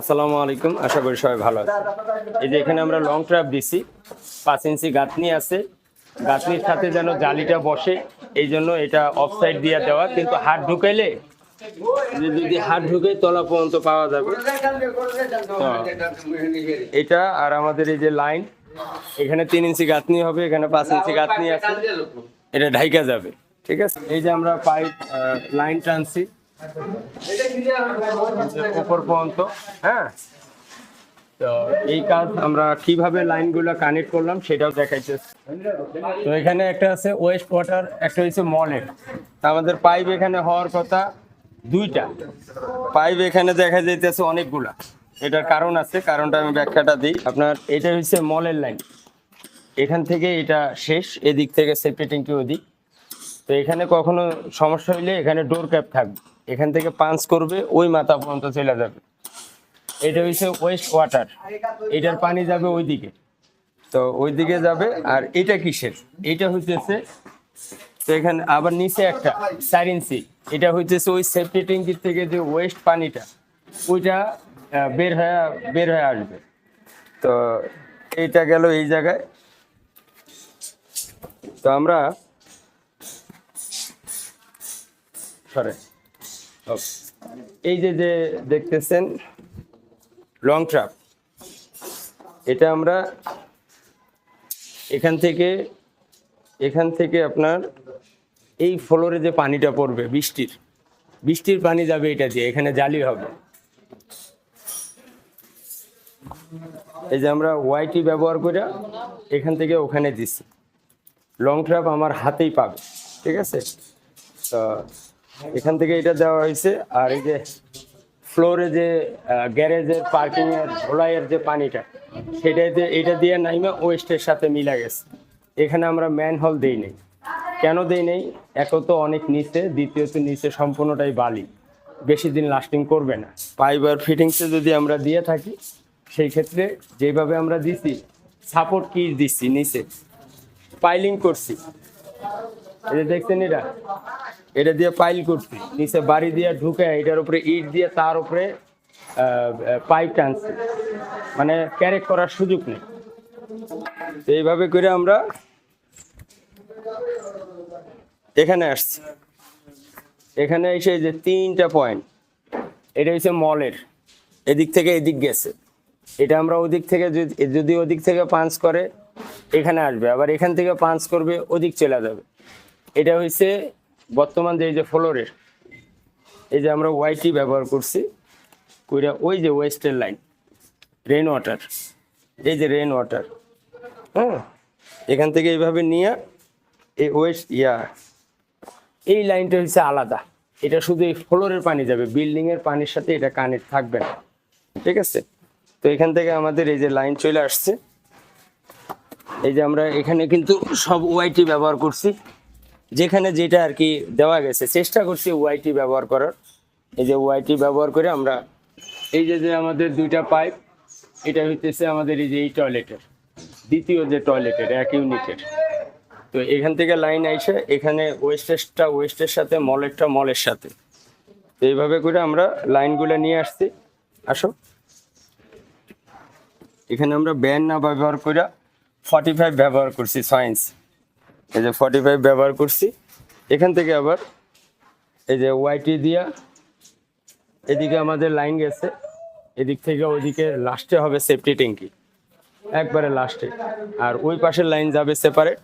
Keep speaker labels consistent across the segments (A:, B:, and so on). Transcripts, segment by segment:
A: আসসালামু আলাইকুম, আশা করি সবাই ভালো আছে এই যে এখানে আমরা লং ট্রাপ দিছি, পাঁচ ইঞ্চি গাঁথনি আছে। গাঁথনির সাথে যেন জালিটা বসে, এই জন্য এটা অফ সাইড দিয়ে দেওয়া। কিন্তু হাত ঢুকাইলে যদি হাত ঢুকে তলা পর্যন্ত পাওয়া যাবে। এটা আর আমাদের এই যে লাইন এখানে তিন ইঞ্চি গাঁথনি হবে, এখানে পাঁচ ইঞ্চি গাঁথনি আছে। এটা ঢাইকা যাবে, ঠিক আছে? এই যে আমরা পাইপ লাইন টানছি। উপর পর্যন্ত হ্যাঁ? তো এই কাজ আমরা কীভাবে লাইনগুলো কানেক্ট করলাম সেটাও দেখাইছে তো এখানে একটা আছে ওয়েস্ট ওয়াটার একটা হচ্ছে মলের আমাদের পাইপ এখানে হওয়ার কথা দুইটা। পাইপ এখানে দেখা যাইতেছে অনেকগুলা। এটার কারণ আছে, কারণটা আমি ব্যাখ্যাটা দিই। আপনার এটা হচ্ছে মলের লাইন এখান থেকে এটা শেষ, এদিক থেকে সেপারেটিং টু ওদিক। তো এখানে কখনো সমস্যা হইলে এখানে ডোর ক্যাপ থাকবে। এখান থেকে পাঞ্চ করবে, ওই মাথা পর্যন্ত চলে যাবে। এটা হচ্ছে ওয়েস্ট ওয়াটার এটার পানি যাবে ওই দিকে তো ওই দিকে যাবে, আর এটা কিসের? এটা হইতেছে, তো এখানে আবার নিচে একটা, চার ইঞ্চি। এটা হইতেছে ওই সেফটি ট্যাঙ্কির থেকে যে ওয়েস্ট পানিটা, ওইটা বের হয়ে বের হয়ে আসবে। তো এইটা গেল এই জায়গায়। তো আমরা, সরে. এই যে যে দেখতেছেন লং ট্রাপ, এটা আমরা এখান থেকে এখান থেকে আপনার এই ফ্লোরে যে পানিটা পড়বে, বৃষ্টির বৃষ্টির পানি যাবে এটা দিয়ে, এখানে জালি হবে। এই যে আমরা ওয়াইটি ব্যবহার করে এখান থেকে ওখানে দিছি। লং ট্রাপ আমার হাতেই পাবে, ঠিক আছে? এখান থেকে এটা দেওয়া হয়েছে। আর এই যে ফ্লোরে যে গ্যারেজের পার্কিং এর ধোলাইয়ের যে পানিটা সেটাতে এটা দিয়ে নাইমা ওয়েস্টের সাথে মিলা গেছে। এখানে আমরা ম্যান হল দিই নেই। কেন দেই নেই? এক তো অনেক নিচে, দ্বিতীয়ত নিচে সম্পূর্ণটাই বালি। বেশি দিন লাস্টিং করবে না। পাইবার ফিটিংসে যদি আমরা দিয়ে থাকি, সেই ক্ষেত্রে যেভাবে আমরা দিছি, সাপোর্ট কি দিচ্ছি নিচে? পাইলিং করছি। এটা দেখছেন এটা? এটা দিয়ে পাইল করছি। নিচে বাড়ি দিয়ে ঢুকে এটার উপরে ইট দিয়ে তার উপরে পাইপ টানছি। মানে ক্যারেক করার সুযোগ নেই। এইভাবে করে আমরা এখানে আসছি। এখানে এসে যে তিনটা পয়েন্ট এটা হচ্ছে মলের। এদিক থেকে এদিক গেছে। এটা আমরা ওদিক থেকে যদি যদি ওদিক থেকে পাঞ্চ করে, এখানে আসবে। আবার এখান থেকে পাঞ্চ করবে, ওদিক চলে যাবে। এটা হচ্ছে বর্তমান যে এই যে ফ্লোরের, এই যে আমরা ওয়াইটি ব্যবহার করছি, কইরা ওই যে ওয়েস্টের লাইন রেন ওয়াটার এই যে রেন ওয়াটার হ্যাঁ? এখান থেকে এইভাবে নিয়ে এই ওয়েস্ট, ইয়া, এই লাইনটা হচ্ছে আলাদা। এটা শুধু এই ফ্লোরের পানি যাবে বিল্ডিং এর পানির সাথে এটা কানেক্ট থাকবে না। ঠিক আছে? তো এখান থেকে আমাদের এই যে লাইন চলে আসছে। এই যে আমরা এখানে কিন্তু সব ওয়াইটি ব্যবহার করছি। যেখানে যেটা আর কি দেওয়া গেছে, চেষ্টা করছি ওয়াইটি ব্যবহার করার। এই যে ওয়াইটি ব্যবহার করে আমরা, এই যে যে আমাদের দুইটা পাইপ, এটা হইতেছে আমাদের এই যে এই টয়লেটের, দ্বিতীয় যে টয়লেটের, এক ইউনিটের। তো এখান থেকে লাইন আইসে, এখানে ওয়েস্টেসটা ওয়েস্টের সাথে, মলেরটা মলের সাথে। তো এইভাবে করে আমরা লাইনগুলো নিয়ে আসছি। আসো। এখানে আমরা ব্যান না ব্যবহার করে ফর্টি ফাইভ ব্যবহার করছি সায়েন্স এই যে ফর্টি ফাইভ ব্যবহার করছি। এখান থেকে আবার এই যে ওয়াইটি দিয়া এদিকে আমাদের লাইন গেছে। এদিক থেকে ওইদিকে লাস্টে হবে সেফটি ট্যাঙ্কি। একবারে লাস্টে আর ওই পাশের লাইন যাবে সেপারেট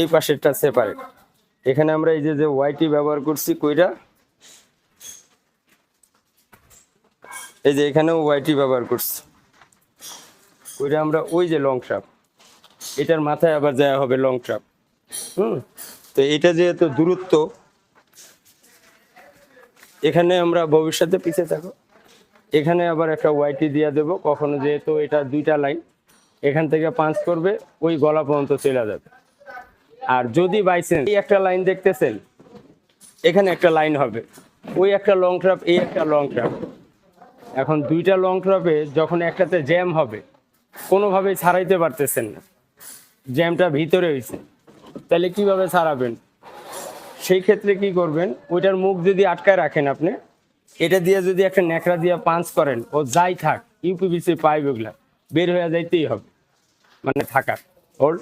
A: এই পাশেরটা সেপারেট এখানে আমরা এই যে যে ওয়াইটি ব্যবহার করছি কইরা, এই যে এখানেও ওয়াইটি ব্যবহার করছি। কইরা আমরা ওই যে লং ট্রাপ এটার মাথায় আবার দেওয়া হবে লং ট্রাপ হুম। তো এটা যেহেতু দূরত্ব, এখানে আমরা ভবিষ্যতে পিছিয়ে থাকো এখানে আবার একটা ওয়াইটি দিয়ে দেব, কখনো যেহেতু এটা দুইটা লাইন, এখান থেকে পাঁচ করবে, ওই গলা পর্যন্ত চলে যাবে। আর যদি বাইসেন্স এই একটা লাইন দেখতেছেন, এখানে একটা লাইন হবে। ওই একটা লং ট্রাপ এই একটা লং ট্রাপ এখন দুইটা লং ট্রাপে যখন একটাতে জ্যাম হবে, কোনোভাবেই ছাড়াইতে পারতেছেন না। জ্যামটা ভিতরে হয়েছে তাহলে কীভাবে ছাড়াবেন সেই ক্ষেত্রে কি করবেন? ওইটার মুখ যদি আটকায় রাখেন আপনি, এটা দিয়ে যদি একটা ন্যাকড়া দিয়ে পাঞ্চ করেন, ও যাই থাক, ইউপিবিসি পাইপ ওগুলা, বের হয়ে যাইতেই হবে। মানে থাকার। হোল্ড